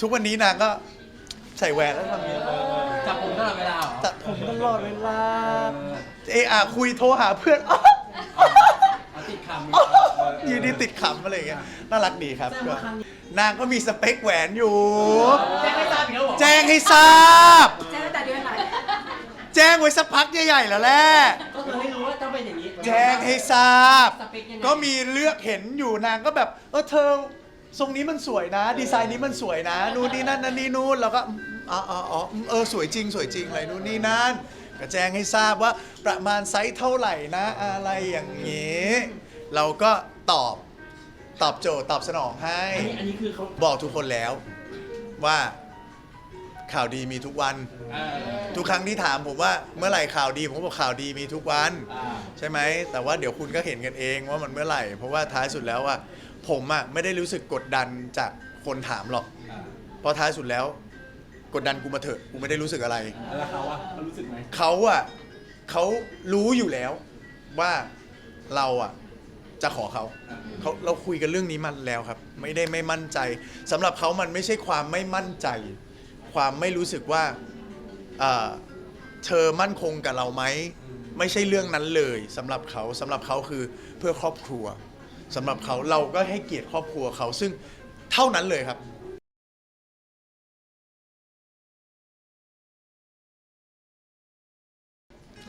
ทุกวันนี้นางก็ใส่แหวนแล้วทำอย่างนี้จับผมตลอดเวลาเหรอตัดผมตลอดเวลาเอออะคุยโทรหาเพื่อนเอาติดคำอยู่ดีติดขำอะไรอย่างเงี้ยน่ารักดีครับนางก็มีสเปคแหวนอยู่ แจ้งให้ทราบอีกแล้วเหรอแจ้งให้ทราบ แจ้งตั้งแต่เดือนไหนแจ้งไว้สักพักใหญ่ๆแล้วแหละ ก็คือให้รู้ว่าต้องเป็นอย่างนี้แจ้งให้ทราบ สเปคยังไงก็มีเลือกเห็นอยู่นางก็แบบ เออเธอ ทรงนี้มันสวยนะ ดีไซน์นี้มันสวยนะ นู่นนี่นั่นนั่นนี่นู่นเราก็อืมอ๋ออ๋ออ๋ออืมเออสวยจริง สวยจริงอะไรนู่นนี่นั่นก็แจ้งให้ทราบว่าประมาณไซส์เท่าไหร่นะ อะไรอย่างนี้ เราก็ตอบตอบโจทย์ตอบสนองให้ อันนี้อันนี้คือเขาบอกทุกคนแล้วว่าข่าวดีมีทุกวัน เออทุกครั้งที่ถามผมว่าเมื่อไหร่ข่าวดีผมก็บอกข่าวดีมีทุกวัน อ่า ใช่ไหม แต่ว่าเดี๋ยวคุณก็เห็นกันเองว่ามันเมื่อไหร่ เพราะว่าท้ายสุดแล้วอะ ผมอะไม่ได้รู้สึกกดดันจากคนถามหรอก อ่าเพราะท้ายสุดแล้ว กดดันกูมาเถอะกูไม่ได้รู้สึกอะไร แล้วเขาอะเขารู้สึกไหมเขาอะเขารู้อยู่แล้วว่าเราอะจะขอเขาเขาเราคุยกันเรื่องนี้มาแล้วครับ ไม่ได้ไม่มั่นใจสำหรับเขามันไม่ใช่ความไม่มั่นใจ ความไม่รู้สึกว่าเอ่อเธอมั่นคงกับเราไหมไม่ใช่เรื่องนั้นเลยสำหรับเขาสำหรับเขาคือเพื่อครอบครัว สำหรับเขาเราก็ให้เกียรติครอบครัวเขาซึ่งเท่านั้นเลยครับ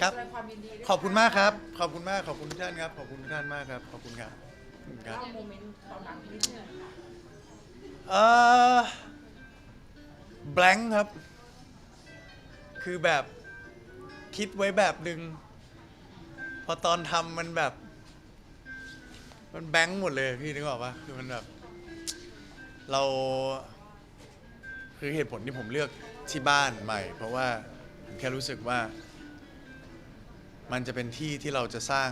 ครับ แสดงความยินดีด้วยขอบคุณมากครับ ขอบคุณมาก ขอบคุณทุกท่านครับ ขอบคุณทุกท่านมากครับ ขอบคุณครับขอบคุณครับ เล่าโมเมนต์ตอนนั้นนิดนึงค่ะเอ่อ blank ครับ คือแบบคิดไว้แบบหนึ่งพอตอนทำมันแบบ มันแบงค์หมดเลยพี่นึกออกปะคือมันแบบ เรา คือเหตุผลที่ผมเลือกที่บ้านใหม่ เพราะว่าผมแค่รู้สึกว่า มันจะเป็นที่ที่เราจะสร้าง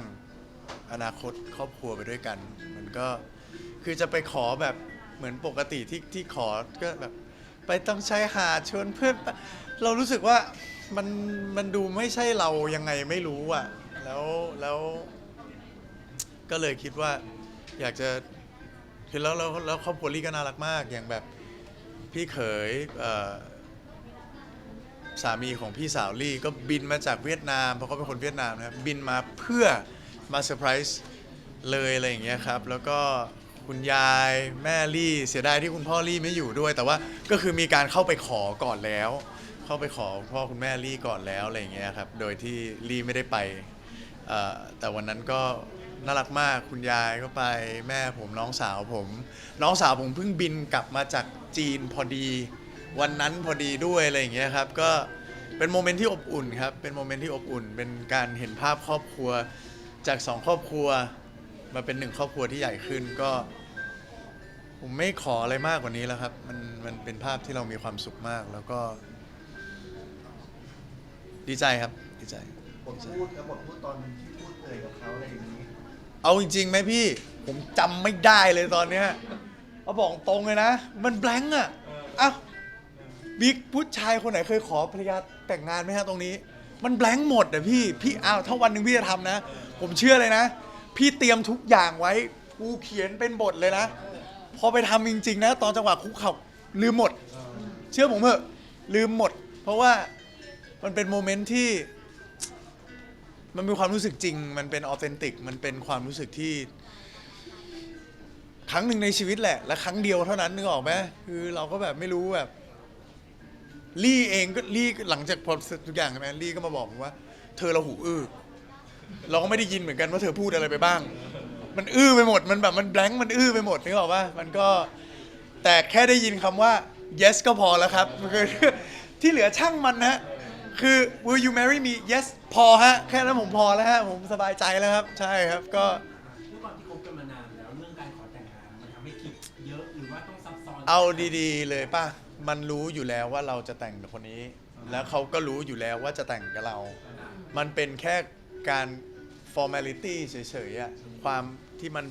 อนาคตครอบครัวไปด้วยกัน มันก็คือจะไปขอแบบเหมือนปกติที่ที่ขอก็แบบ ไปต้องใช้หาดชวนเพื่อนไปเรารู้สึกว่ามันมันดูไม่ใช่เรายังไงไม่รู้อะแล้วแล้ว ก็เลยคิดว่า อยากจะคือแล้วแล้วแล้วครอบครัวลี่ก็น่ารักมาก อย่างแบบพี่เขยเอ่อสามีของพี่สาวลี่ก็บินมาจากเวียดนามเพราะเขาเป็นคนเวียดนามนะครับบินมาเพื่อมาเซอร์ไพรส์เลยอะไรอย่างเงี้ยครับ แล้วก็คุณยายแม่ลี่เสียดายที่คุณพ่อลี่ไม่อยู่ด้วย แต่ว่าก็คือมีการเข้าไปขอก่อนแล้ว เข้าไปขอคุณพ่อคุณแม่ลี่ก่อนแล้วอะไรอย่างเงี้ยครับโดยที่ลี่ไม่ได้ไปเอ่อแต่วันนั้นก็ น่ารักมากคุณยายก็ไปแม่ผมน้องสาวผม น้องสาวผมเพิ่งบินกลับมาจากจีนพอดี วันนั้นพอดีด้วยอะไรอย่างเงี้ยครับ ก็เป็นโมเมนต์ที่อบอุ่นครับ เป็นโมเมนต์ที่อบอุ่น เป็นการเห็นภาพครอบครัวจากสองครอบครัว มาเป็นหนึ่งครอบครัวที่ใหญ่ขึ้นก็ ผมไม่ขออะไรมากกว่านี้แล้วครับ มันมันเป็นภาพที่เรามีความสุขมากแล้วก็ ดีใจครับ ดีใจ บทพูดแล้วบทพูดตอนที่พูดเลยกับเขาอะไรอย่างนี้ เอาจริงๆไหมพี่ ผมจำไม่ได้เลยตอนเนี้ยเอาบอกตรงเลยนะ มันแบงค์อะเอ้าบิ๊กผู้ชายคนไหนเคยขอภรรยาแต่งงานไหมฮะตรงนี้ มันแบงค์หมดอะพี่พี่อ้าวถ้าวันหนึ่งพี่จะทำนะ ผมเชื่อเลยนะ พี่เตรียมทุกอย่างไว้กูเขียนเป็นบทเลยนะ พอไปทำจริงๆนะ ตอนจังหวะคุกเข่าลืมหมด เชื่อผมเถอะลืมหมด เพราะว่ามันเป็นโมเมนต์ที่ มันมีความรู้สึกจริง มันเป็นออเทนติก มันเป็นความรู้สึกที่ ครั้งหนึ่งในชีวิตแหละ และครั้งเดียวเท่านั้นนึกออกไหมคือเราก็แบบไม่รู้แบบ ลี่เองก็ลี่หลังจากพอเสร็จทุกอย่างใช่ไหมลี่ก็มาบอกผมว่า เธอเราหูอื้อเราก็ไม่ได้ยินเหมือนกันว่าเธอพูดอะไรไปบ้าง มันอื้อไปหมด มันแบบมันแบงค์มันอื้อไปหมดนึกออกปะมันก็แต่แค่ได้ยินคำว่า yes ก็พอแล้วครับคือที่เหลือช่างมันนะ คือ will you marry me yes พอฮะ แค่นั้นผมพอแล้วฮะ ผมสบายใจแล้วครับ ใช่ครับ ก็ ด้วยความที่คบกันมานานแล้วเรื่องการขอแต่งงานมันทำให้คิดเยอะหรือว่าต้องซับซ้อนเอาดีๆ เลยป่ะ มันรู้อยู่แล้วว่าเราจะแต่งกับคนนี้ แล้วเขาก็รู้อยู่แล้วว่าจะแต่งกับเรา อ่ามันเป็นแค่การ formality เฉยๆอะความที่มัน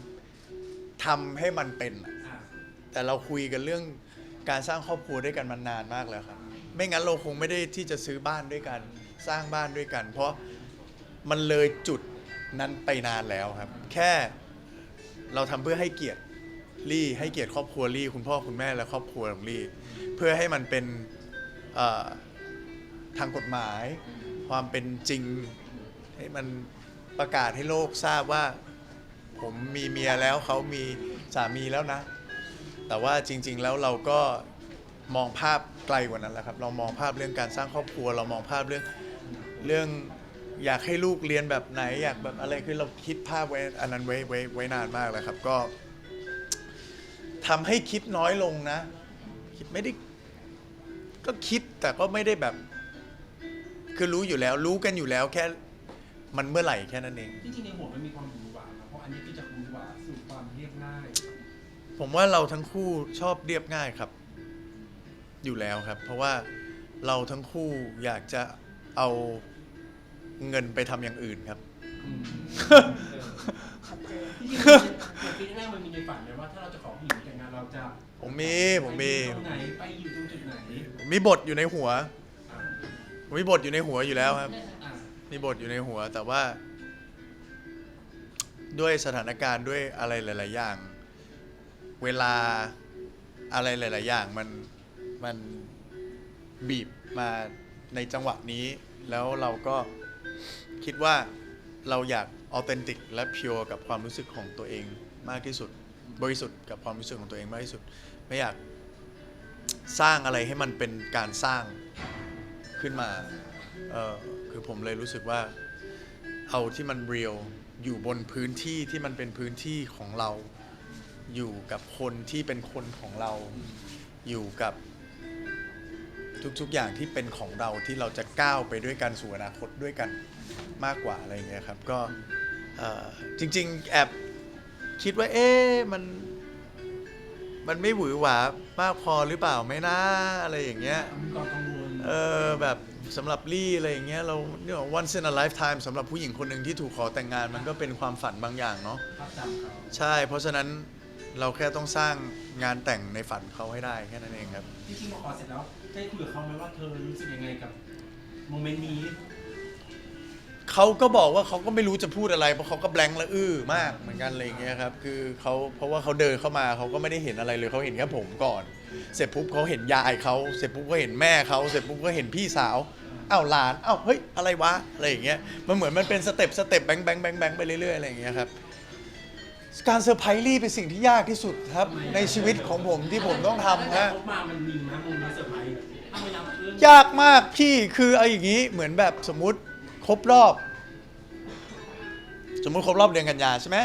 ทำให้มันเป็นอะอ่าแต่เราคุยกันเรื่องการสร้างครอบครัวด้วยกันมานานมากแล้วครับ ไม่งั้นเราคงไม่ได้ที่จะซื้อบ้านด้วยกัน สร้างบ้านด้วยกัน เพราะมันเลยจุดนั้นไปนานแล้วครับ แค่เราทำเพื่อให้เกียรติลี่ให้เกียรติครอบครัวลี่คุณพ่อคุณแม่และครอบครัวของลี่เพื่อให้มันเป็นเอ่อทางกฎหมาย ความเป็นจริง ให้มันประกาศให้โลกทราบว่า ผมมีเมียแล้วเขามีสามีแล้วนะ แต่ว่าจริง ๆ แล้วเราก็ มองภาพไกลกว่านั้นแหละครับ เรามองภาพเรื่องการสร้างครอบครัว เรามองภาพเรื่องเรื่องอยากให้ลูกเรียนแบบไหนอยากแบบอะไรคือเราคิดภาพไว้อันนั้นไว้ไว้ไว้นานมากแล้วครับ ก็ทำให้คิดน้อยลงนะ คิดไม่ได้ก็คิดแต่ก็ไม่ได้แบบ คือรู้อยู่แล้ว รู้กันอยู่แล้วแค่มันเมื่อไหร่แค่นั้นเองที่จริงในหัวมันมีความหวือหวานะเพราะอันนี้คือจากหวือหวาสู่ความเรียบง่าย ผมว่าเราทั้งคู่ชอบเรียบง่ายครับ อยู่แล้วครับ เพราะว่าเราทั้งคู่อยากจะเอาเงินไปทำอย่างอื่นครับอืมชัดเจนที่จริงอย่างปีแรกมันมีในฝันไหมว่าถ้าเราจะขอผู้หญิงแต่งงานเราจะผมมีผมมี ไปอยู่ตรงไหนไปอยู่ตรงจุดไหนผมมีบทอยู่ในหัวอ่าผมมีบทอยู่ในหัวอยู่แล้วครับ อ่ามีบทอยู่ในหัวแต่ว่า ด้วยสถานการณ์ด้วยอะไรหลาย ๆ อย่าง เวลาอะไรหลาย ๆ อย่างมัน มันบีบมาในจังหวะนี้ แล้วเราก็คิดว่าเราอยากออเทนติกและพิวกับความรู้สึกของตัวเองมากที่สุด บริสุทธิ์กับความรู้สึกของตัวเองมากที่สุด ไม่อยากสร้างอะไรให้มันเป็นการสร้างขึ้นมาเออคือผมเลยรู้สึกว่าเอาที่มันเรียลอยู่บนพื้นที่ที่มันเป็นพื้นที่ของเรา อยู่กับคนที่เป็นคนของเรา อยู่กับ ทุกๆ อย่างที่เป็นของเราที่เราจะก้าวไปด้วยกันสู่อนาคตด้วยกันมากกว่าอะไรอย่างเงี้ยครับก็เอ่อจริง ๆ แอบคิดว่าเอ๊ะมันมันไม่หวือหวามากพอหรือเปล่าไม่นะอะไรอย่างเงี้ย มีความกังวลเออแบบสำหรับลี่อะไรอย่างเงี้ยเราเนี่ย once in a lifetime สำหรับผู้หญิงคนหนึ่งที่ถูกขอแต่งงานมันก็เป็นความฝันบางอย่างเนาะภาพจำเขาใช่ เพราะฉะนั้นเราแค่ต้องสร้างงานแต่งในฝันเขาให้ได้แค่นั้นเองครับ ที่จริงพอขอเสร็จแล้ว ได้คุยกับเขาไหมว่าเธอรู้สึกยังไงกับโมเมนต์นี้เขาก็บอกว่าเขาก็ไม่รู้จะพูดอะไร เพราะเขาก็แบงค์ละอื้อมากเหมือนกันอะไรอย่างเงี้ยครับคือเขาเพราะว่าเขาเดินเข้ามาเขาก็ไม่ได้เห็นอะไรเลยเขาเห็นแค่ผมก่อน เสร็จปุ๊บเขาเห็นยายเขาเสร็จปุ๊บก็เห็นแม่เขาเสร็จปุ๊บก็เห็นพี่สาวอ้าวหลานอ้าวเฮ้ยอะไรวะอะไรอย่างเงี้ยมันเหมือนมันเป็นสเต็ปสเต็ปแบงค์แบงค์แบงค์แบงค์ไปเรื่อยๆอะไรอย่างเงี้ยครับ การเซอร์ไพรส์ลี่เป็นสิ่งที่ยากที่สุดครับ ในชีวิตของผมที่ผมต้องทำแต่ฮะ พบมามันมีนะมเมนเซอร์ไพรส์ถ้าไม่นับเรื่องยากมากพี่คือเอาอย่างนี้เหมือนแบบสมมุติครบรอบ สมมุติครบรอบเดือนกันยาใช่ไหม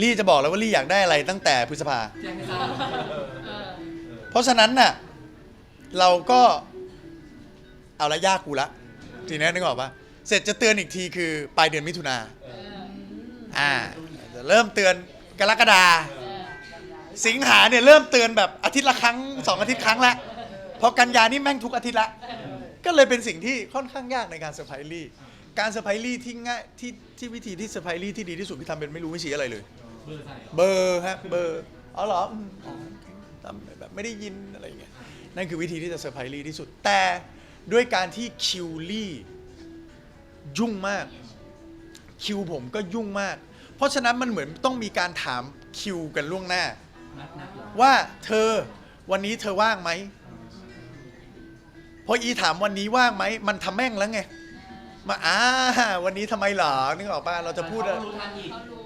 ลี่จะบอกแล้วว่าลี่อยากได้อะไรตั้งแต่พฤษภา แจ้งให้ทราบเพราะฉะนั้นน่ะเราก็เอาละยากกูละ ทีนี้นึกออกปะเสร็จจะเตือนอีกทีคือปลายเดือนมิถุนา อ่าจะเริ่มเตือนกรกฎาสิงหาเนี่ยเริ่มเตือนแบบอาทิตย์ละครั้งสองอาทิตย์ครั้งละพอกันยานี่แม่งทุกอาทิตย์ละก็เลยเป็นสิ่งที่ค่อนข้างยากในการเซอร์ไพรส์ลี่การเซอร์ไพรส์ลี่ที่ง่ายที่ที่วิธีที่เซอร์ไพรส์ลี่ที่ดีที่สุดคือทำเป็นไม่รู้ไม่ชี้อะไรเลย เบอร์ใส่เหรอเบอร์ฮะเบอร์อ๋อเหรออืมอ๋อทำแบบไม่ได้ยินอะไรอย่างเงี้ยนั่นคือวิธีที่จะเซอร์ไพรส์ลี่ที่สุดแต่ด้วยการที่คิวลี่ยุ่งมาก คิวผมก็ยุ่งมาก เพราะฉะนั้นมันเหมือนต้องมีการถามคิวกันล่วงหน้านัดนัดเหรอว่าเธอวันนี้เธอว่างไหมพออีถามวันนี้ว่างไหมมันทำแม่งแล้วไงมาอ่าวันนี้ทำไมเหรอนึกออกป่ะเราจะพูดอะไรเขารู้ทันอีกเขารู้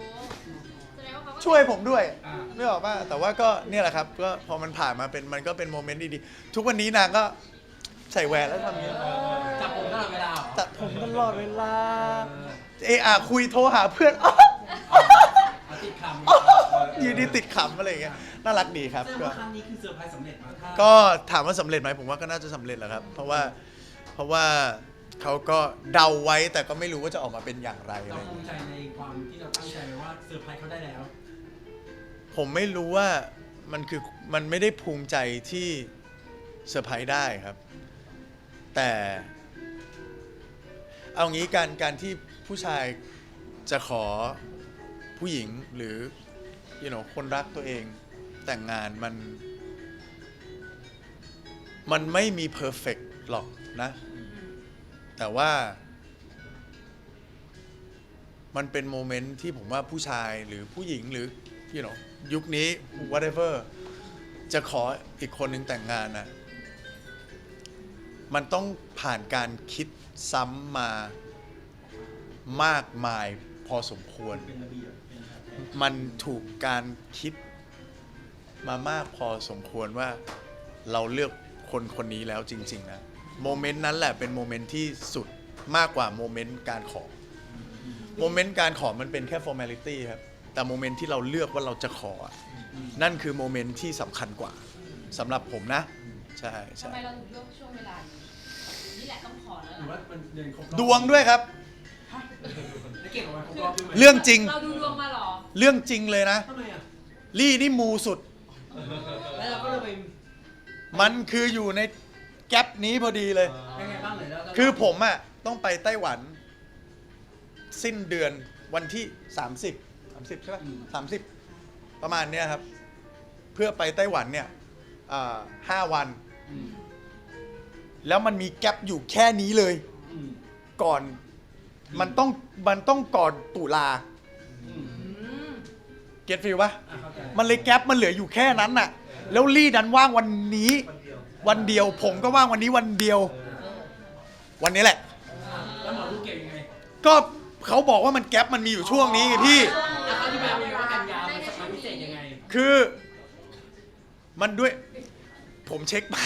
แสดงว่าเขาก็ช่วยผมด้วยอ่าไม่ออกป่ะแต่ว่าก็เนี่ยแหละครับ ก็พอมันผ่านมาเป็นมันก็เป็นโมเมนต์ดีๆทุกวันนี้นางก็ใส่แหวนแล้วทำอย่างเงี้ยจับผมตลอดเวลาเหรอตัดผมตลอดเวลา เอะอะคุยโทรหาเพื่อนเอาติดคำอยู่ดีติดขำอะไรอย่างเงี้ยน่ารักดีครับ แสดงก็ว่าครั้งนี้คือเซอร์ไพรส์สำเร็จมาถ้าก็ถามว่าสำเร็จไหมผมว่าก็น่าจะสำเร็จแหละครับ เพราะว่าเพราะว่าเขาก็เดาไว้แต่ก็ไม่รู้ว่าจะออกมาเป็นอย่างไรอะไรเราอย่างภูเงี้ยมิใจในความที่เราตั้งใจไว้ว่าเซอร์ไพรส์เขาได้แล้ว ผมไม่รู้ว่ามันคือมันไม่ได้ภูมิใจที่เซอร์ไพรส์ได้ครับ แต่ เอางี้การการที่ ผู้ชายจะขอผู้หญิงหรือ you know คนรักตัวเองแต่งงานมัน มันไม่มีเพอร์เฟกหรอกนะ แต่ว่า มันเป็นโมเมนต์ที่ผมว่าผู้ชายหรือผู้หญิงหรือ you know ยุคนี้ whatever จะขออีกคนหนึ่งแต่งงานนะมันต้องผ่านการคิดซ้ำมา มากมายพอสมควรเป็นระเบียบเป็นแผนมันถูกการคิดมามากพอสมควรว่าเราเลือกคนคนนี้แล้วจริง ๆ นะ โมเมนต์นั้นแหละเป็นโมเมนต์ที่สุดมากกว่าโมเมนต์การขอ โมเมนต์การขอมันเป็นแค่ formality ครับ แต่โมเมนต์ที่เราเลือกว่าเราจะขออะนั่นคือโมเมนต์ที่สำคัญกว่าสำหรับผมนะ ใช่ทำใช่ไมเราถึงเลือกช่วงเวลานี้นี่แหละต้องขอแล้วหรือว่าล่ะมันเดินครบรอบดวงด้วยครับแล้ว เก่งกว่ามันครบรอบด้วยไหมเรื่องจริง เราดูดวงมาเหรอ เรื่องจริงเลยนะ ทำไมอะลี่นี่มูสุด แล้วเราก็เลยไปมันคืออยู่ในแก๊ปนี้พอดีเลย ยังไงบ้างเลยแล้วเราคือผมอะต้องไปไต้หวัน สิ้นเดือนวันที่ 30 30ใช่ไหมสามสิบประมาณเนี้ยครับ เพื่อไปไต้หวันเนี่ยอ่าห้าวันอืมแล้วมันมีแกลบอยู่แค่นี้เลยอืมก่อน มันต้องมันต้องก่อนตุลาอืมอืมเก็ตฟิลปะอะเข้าใจมันเลยแกลบมันเหลืออยู่แค่นั้นน่ะ แล้วลี่ดันว่างวันนี้ วันเดียวผมก็ว่างวันนี้วันเดียว วันนี้แหละ แล้วหมอดูเก่งยังไงก็เขาบอกว่ามันแกลบมันมีอยู่ช่วงนี้ไงพี่ แล้วเขาที่มาเป็นว่ากันยามันมันพิเศษยังไง คือ มันด้วย ผมเช็คมา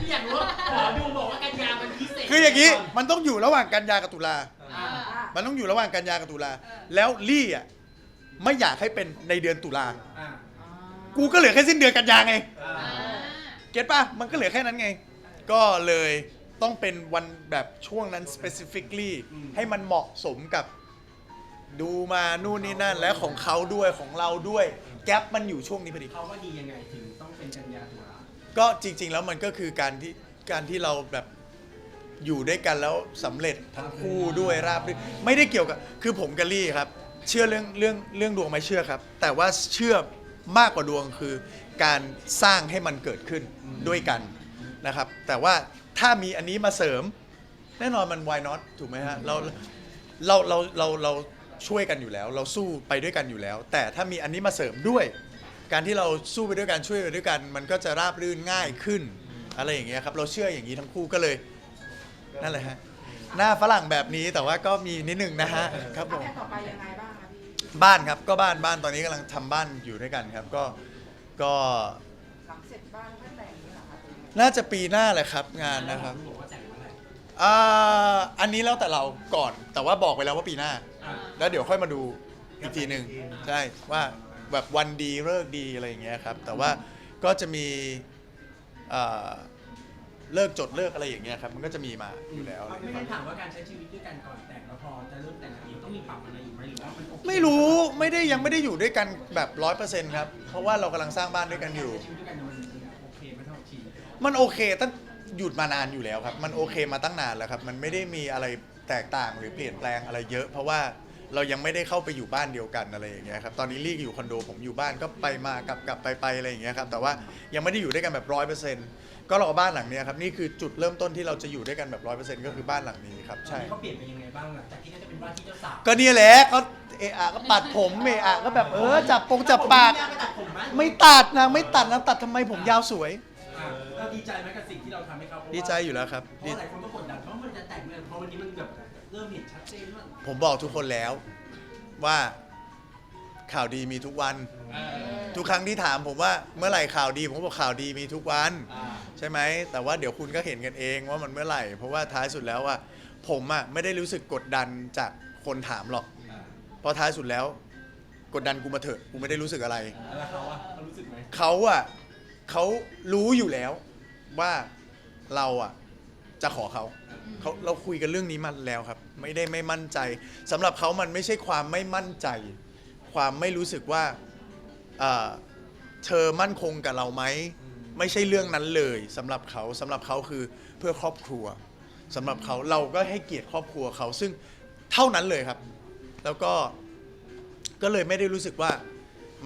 พี่อยากรู้ว่าหมอดูบอกว่ากันยามันพิเศษคืออย่างนี้มันต้องอยู่ระหว่างกันยากับตุลา อ่ามันต้องอยู่ระหว่างกันยากับตุลา แล้วลี่อะไม่อยากให้เป็นในเดือนตุลา อ่ากูก็เหลือแค่สิ้นเดือนกันยาไง อ่าอ่าเก็ตป่ะ มันก็เหลือแค่นั้นไง ก็เลยต้องเป็นวันแบบช่วงนั้น specifically ให้มันเหมาะสมกับดูมานู่นนี่นั่นและของเขาด้วยของเราด้วย แกลบมันอยู่ช่วงนี้พอดี เขาว่าดียังไงถึงต้อง เป็นกันยาตุลาก็จริง ๆ แล้วมันก็คือการที่การที่เราแบบอยู่ด้วยกันแล้วสำเร็จทั้งคู่ด้วยราบรื่นไม่ได้เกี่ยวกับคือผมกับลี่ครับ เชื่อเรื่องเรื่องเรื่องดวงไหมเชื่อครับ แต่ว่าเชื่อมากกว่าดวงคือ การสร้างให้มันเกิดขึ้นด้วยกันนะครับ แต่ว่าถ้ามีอันนี้มาเสริม แน่นอนมัน why not ถูกไหมฮะเราเราเราเราเราช่วยกันอยู่แล้ว เราสู้ไปด้วยกันอยู่แล้ว แต่ถ้ามีอันนี้มาเสริมด้วย การที่เราสู้ไปด้วยกันช่วยไปด้วยกัน มันก็จะราบรื่นง่ายขึ้น อะไรอย่างเงี้ยครับ เราเชื่ออย่างนี้ทั้งคู่ก็เลย นั่นแหละฮะ หน้าฝรั่งแบบนี้แต่ว่าก็มีนิดหนึ่งนะฮะครับผมแผนต่อไปยังไงบ้างคะพี่บ้านครับก็บ้านบ้านตอนนี้กำลังทำบ้านอยู่ด้วยกันครับ ก็ก็หลังเสร็จบ้านค่อยแต่งนี่เหรอคะหรือยังไงน่าจะปีหน้าแหละครับงานนะครับหมอดูบอกว่าแต่งเมื่อไหร่อ่าอันนี้แล้วแต่เราก่อนแต่ว่าบอกไปแล้วว่าปีหน้าอ่าแล้วเดี๋ยวค่อยมาดูอีกทีหนึ่งใช่ว่า แบบวันดีเลิกษ์ดีอะไรอย่างเงี้ยครับ แต่ว่าก็จะมีเอ่อเลิกจดเลิกอะไรอย่างเงี้ยครับ มันก็จะมีมาอยู่แล้วอะไรอย่างไม่เงี้ยได้ถามว่าการใช้ชีวิตด้วยกันก่อนแต่งแล้วพอจะเริ่มแต่งงานอีกต้องมีปรับอะไรอยู่ไหมหรือว่ามันโอเคไม่รู้ไม่ได้ยังไม่ได้อยู่ด้วยกันแบบร้อยเปอร์เซ็นต์ครับ เพราะว่าเรากำลังสร้างบ้านด้วยกันอยู่การใช้ชีวิตด้วยกันมันโอเคไม่เท่าทีมันโอเคตั้งหยุดมานานอยู่แล้วครับ มันโอเคมาตั้งนานแล้วครับ มันไม่ได้มีอะไรแตกต่างหรือเปลี่ยนแปลงอะไรเยอะ เพราะว่า เรายังไม่ได้เข้าไปอยู่บ้านเดียวกันอะไรอย่างเงี้ยครับตอนนี้ลี่อยู่คอนโดผมอยู่บ้านก็ไปมากลับกลับไปไปอะไรอย่างเงี้ยครับแต่ว่ายังไม่ได้อยู่ด้วยกันแบบร้อยเปอร์เซ็นต์ก็รอบ้านหลังเนี้ยครับนี่คือจุดเริ่มต้นที่เราจะอยู่ด้วยกันแบบร้อยเปอร์เซ็นต์ก็คือบ้านหลังนี้ครับตอนใช่นี้เขาเปลี่ยนไปยังไงบ้างหลังจากที่เขาจะเป็นว่าที่เจ้าสาวก็เนี่ยแหละเขาเอะอะก็ปัดผมเอะอะก็แบบเออจับปงจับปาก ไม่ตัดผมไหมไม่ตัดนะไม่ตัดนะตัดทำไมผมยาวสวย อ่าเราดีใจไหมกับสิ่งที่เราทำให้เขาเพราะว่าดีใจอยู่แล้วครับเพดี ราะหลายคนก็กดดันเพราะมันจะแต่งเมื่อพอวันนี้มันแบบ เริ่มเห็นชัดเจนว่าผมบอกทุกคนแล้วว่าข่าวดีมีทุกวันทุกครั้งที่ถามผมว่าเมื่อไหร่ข่าวดี ผมก็บอกข่าวดีมีทุกวันใช่ไหม แต่ว่าเดี๋ยวคุณก็เห็นกันเองว่ามันเมื่อไหร่ เพราะว่าท้ายสุดแล้วว่าผมอะไม่ได้รู้สึกกดดันจากคนถามหรอกเพราะท้ายสุดแล้ว กดดันกูมาเถอะกูไม่ได้รู้สึกอะไร แล้วเขาอะเขารู้สึกไหมเขาอะเขารู้อยู่แล้วว่าเราอะจะขอเขา เขาเราคุยกันเรื่องนี้มาแล้วครับ ไม่ได้ไม่มั่นใจสำหรับเขามันไม่ใช่ความไม่มั่นใจ ความไม่รู้สึกว่าเอ่อเธอมั่นคงกับเราไหมไม่ใช่เรื่องนั้นเลยสำหรับเขาสำหรับเขาคือเพื่อครอบครัวสำหรับเขาเราก็ให้เกียรติครอบครัวเขา ซึ่งเท่านั้นเลยครับ แล้วก็ ก็เลยไม่ได้รู้สึกว่า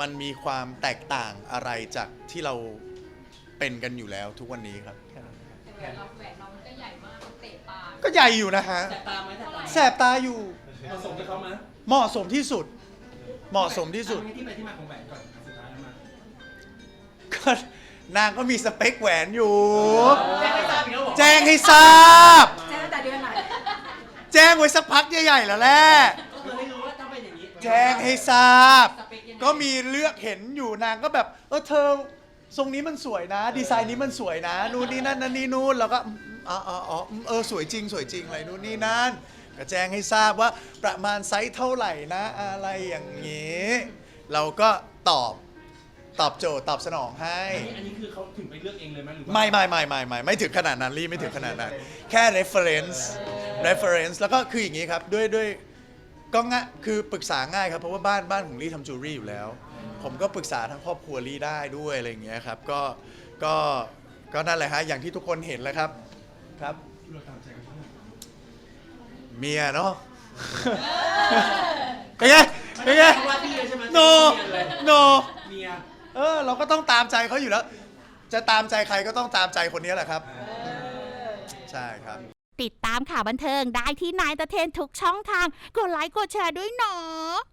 มันมีความแตกต่างอะไรจากที่เราเป็นกันอยู่แล้วทุกวันนี้ครับแค่นั้นแต่แหวนเราแหวนเรามันก็ใหญ่ กมันเตะตาก็ใหญ่อยู่นะฮะ แสบตาไหมแสบตาแสบตาอยู่เผสมกับเขาไหมเหมาะสมที่สุด เหมาะสมที่สุดเอาที่ไปที่มาของแหวนก่อนอะสุดท้ายแล้วมา ก็นางก็มีสเปคแหวนอยู่ แจ้งให้ทราบอีกแล้วเหรอแจ้งให้ทราบ แจ้งตั้งแต่เดือนไหนแจ้งไว้สักพักใหญ่ๆแล้วแหละ ก็คือให้รู้ว่าต้องเป็นอย่างนี้แจ้งให้ทราบ สเปคยังไงก็มีเลือกเห็นอยู่นางก็แบบ เออเธอทรงนี้มันสวยนะ ดีไซน์นี้มันสวยนะ นู่นนี่นั่นนั่นนี่นู่นแล้วก็อืม อ๋ออ๋ออ๋ออืมเออสวยจริง สวยจริงอะไรนู่นนี่นั่นก็แจ้งให้ทราบว่าประมาณไซส์เท่าไหร่นะอะไรอย่างนี้ เราก็ตอบตอบโจทย์ตอบสนองให้ อันนี้อันนี้คือเขาถึงไปเลือกเองเลยไหมหรือว่าไม่ไม่ไม่ไม่ไม่ไม่ถึงขนาดนั้นรีไม่ถึงขนาดนั้น แค่ reference reference แล้วก็คืออย่างนี้ครับ ด้วยด้วยก็ง่ายคือปรึกษาง่ายครับ เพราะว่าบ้านบ้านของลี่ทำจูรี่อยู่แล้ว ผมก็ปรึกษาทั้งครอบครัวลี่ได้ด้วยอะไรอย่างเงี้ยครับ ก็ก็ก็นั่นแหละฮะอย่างที่ทุกคนเห็นแหล้วครับ ครับเราตามใจกันเท่าไหร่เมียเนาะเป็นไงเป็นไงว่าพี่เลยใช่ไหม no เมียเลย no เมียเออเราก็ต้องตามใจเขาอยู่แล้ว จะตามใจใครก็ต้องตามใจคนนี้แหละครับ ใช่ครับ ติดตามข่าวบันเทิงได้ที่นายตะเทนทุกช่องทาง กดไลค์กดแชร์ด้วยเนาะ